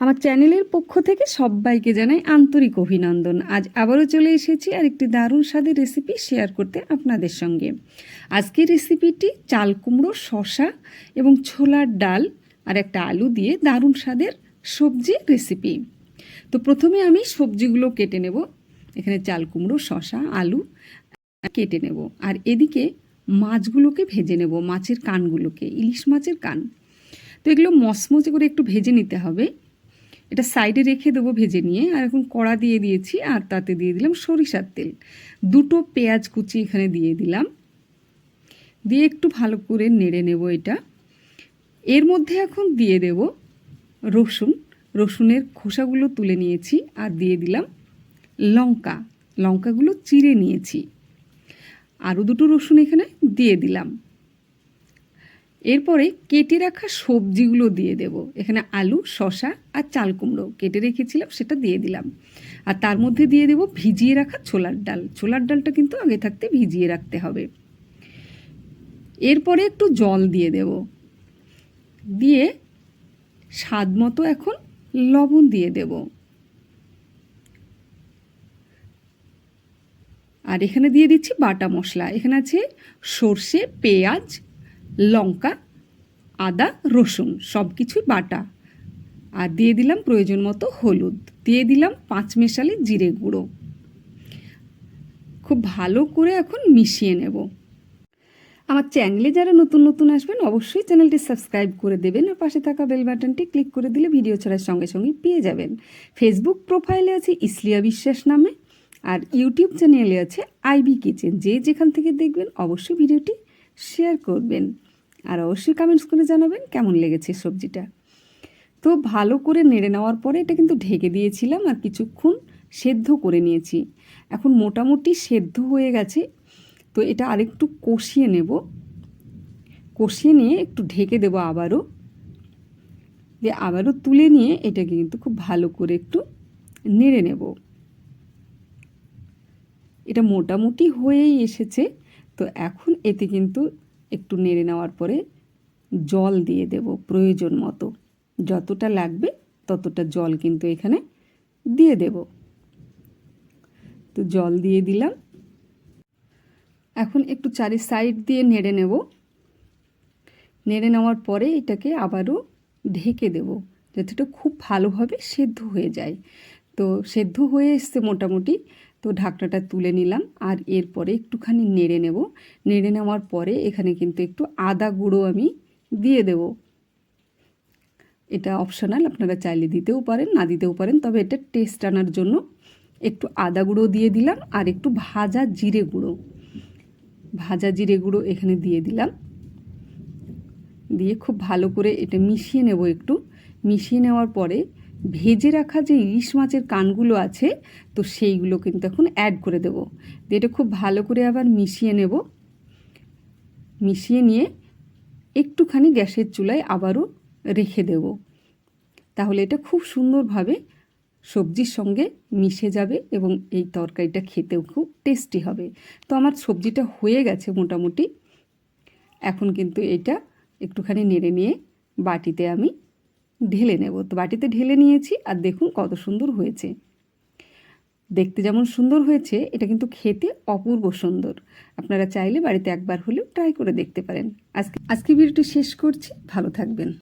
আমার চ্যানেলের পক্ষ থেকে সবাইকে জানাই আন্তরিক অভিনন্দন। আজ আবারও চলে এসেছি আর একটি দারুণ স্বাদের রেসিপি শেয়ার করতে আপনাদের সঙ্গে। আজকের রেসিপিটি চাল কুমড়ো শশা এবং ছোলার ডাল আর একটা আলু দিয়ে দারুণ স্বাদের সবজি রেসিপি তো প্রথমে আমি সবজিগুলো কেটে নেব। এখানে চাল কুমড়ো শশা আলু কেটে নেব। আর এদিকে মাছগুলোকে ভেজে নেব, মাছের কানগুলোকে, ইলিশ মাছের কান। তো এগুলো মচমচে করে একটু ভেজে নিতে হবে। এটা সাইডে রেখে দেবো ভেজে নিয়ে, আর এখন কড়া দিয়ে দিয়েছি, আর তাতে দিয়ে দিলাম সরিষার তেল। দুটো পেঁয়াজ কুচি এখানে দিয়ে দিলাম। দিয়ে একটু ভালো করে নেড়ে নেব এটা। এর মধ্যে এখন দিয়ে দেব রসুন। রসুনের খোসাগুলো তুলে নিয়েছি, আর দিয়ে দিলাম লঙ্কা। লঙ্কাগুলো চিড়ে নিয়েছি। আরও দুটো রসুন এখানে দিয়ে দিলাম। এরপরে কেটে রাখা সবজিগুলো দিয়ে দেব। এখানে আলু শশা আর চাল কুমড়ো কেটে রেখেছিলাম, সেটা দিয়ে দিলাম। আর তার মধ্যে দিয়ে দেব ভিজিয়ে রাখা ছোলার ডাল। ছোলার ডালটা কিন্তু আগে থাকতে ভিজিয়ে রাখতে হবে। এরপরে একটু জল দিয়ে দেব। দিয়ে স্বাদ মতো এখন লবণ দিয়ে দেব। আর এখানে দিয়ে দিচ্ছি বাটা মশলা। এখানে আছে সর্ষে, পেঁয়াজ লঙ্কা, আদা, রসুন সব কিছুই বাটা। আর দিয়ে দিলাম প্রয়োজন মতো হলুদ। দিয়ে দিলাম পাঁচ মেশালি জিরে গুঁড়ো। খুব ভালো করে এখন মিশিয়ে নেব। আমার চ্যানেলে যারা নতুন নতুন আসবেন, অবশ্যই চ্যানেলটি সাবস্ক্রাইব করে দেবেন আর পাশে থাকা বেল বাটনটি ক্লিক করে দিলে ভিডিও ছাড়ার সঙ্গে সঙ্গে পেয়ে যাবেন। ফেসবুক প্রোফাইলে আছে ইসলিয়া বিশ্বাস নামে আর ইউটিউব চ্যানেলে আছে আইবি কিচেন যে যেখান থেকে দেখবেন, অবশ্যই ভিডিওটি শেয়ার করবেন। আর অবশ্যই কমেন্টস করে জানাবেন কেমন লেগেছে সবজিটা। তো ভালো করে নেড়ে নেওয়ার পরে এটা কিন্তু ঢেকে দিয়েছিলাম আর কিছুক্ষণ সেদ্ধ করে নিয়েছি। এখন মোটামুটি সেদ্ধ হয়ে গেছে। তো এটা আরেকটু কষিয়ে নেব। কষিয়ে নিয়ে একটু ঢেকে দেবো আবারও। দিয়ে আবারও তুলে নিয়ে এটাকে কিন্তু খুব ভালো করে একটু নেড়ে নেব। এটা মোটামুটি হয়েই এসেছে। তো এখন এতে কিন্তু একটু নেড়ে নেওয়ার পরে জল দিয়ে দেব প্রয়োজন মতো। যতটা লাগবে ততটা জল কিন্তু এখানে দিয়ে দেব। তো জল দিয়ে দিলাম। এখন একটু চারি সাইড দিয়ে নেড়ে নেব। নেড়ে নেওয়ার পরে এটাকে আবারও ঢেকে দেব যাতে খুব ভালোভাবে সেদ্ধ হয়ে যায়। তো সেদ্ধ হয়ে এসছে মোটামুটি। তো ঢাকনাটা তুলে নিলাম আর এরপরে একটুখানি নেড়ে নেব। নেড়ে নেওয়ার পরে এখানে কিন্তু একটু আদা গুঁড়ো আমি দিয়ে দেব। এটা অপশনাল আপনারা চাইলে দিতেও পারেন, না দিতেও পারেন, তবে এটা টেস্ট আনার জন্য একটু আদা গুঁড়ো দিয়ে দিলাম আর একটু ভাজা জিরে গুঁড়ো। ভাজা জিরে গুঁড়ো এখানে দিয়ে দিলাম। দিয়ে খুব ভালো করে এটা মিশিয়ে নেব একটু। মিশিয়ে নেওয়ার পরে ভেজে রাখা যে ইলিশ মাছের কানগুলো আছে, তো সেইগুলো কিন্তু এখন অ্যাড করে দেব। দিয়ে এটা খুব ভালো করে আবার মিশিয়ে নেব। মিশিয়ে নিয়ে একটুখানি গ্যাসের চুলায় আবারও রেখে দেব। তাহলে এটা খুব সুন্দরভাবে সবজির সঙ্গে মিশে যাবে এবং এই তরকারিটা খেতেও খুব টেস্টি হবে। তো আমার সবজিটা হয়ে গেছে মোটামুটি। এখন কিন্তু এটা একটুখানি নেড়ে নিয়ে বাটিতে আমি ঢেলে নেব। তো বাটিতে ঢেলে নিয়েছি আর দেখুন কত সুন্দর হয়েছে। দেখতে যেমন সুন্দর হয়েছে, এটা কিন্তু খেতে অপূর্ব সুন্দর। আপনারা চাইলে বাড়িতে একবার হলেও ট্রাই করে দেখতে পারেন। আজকে আজকে ভিডিওটি শেষ করছি। ভালো থাকবেন।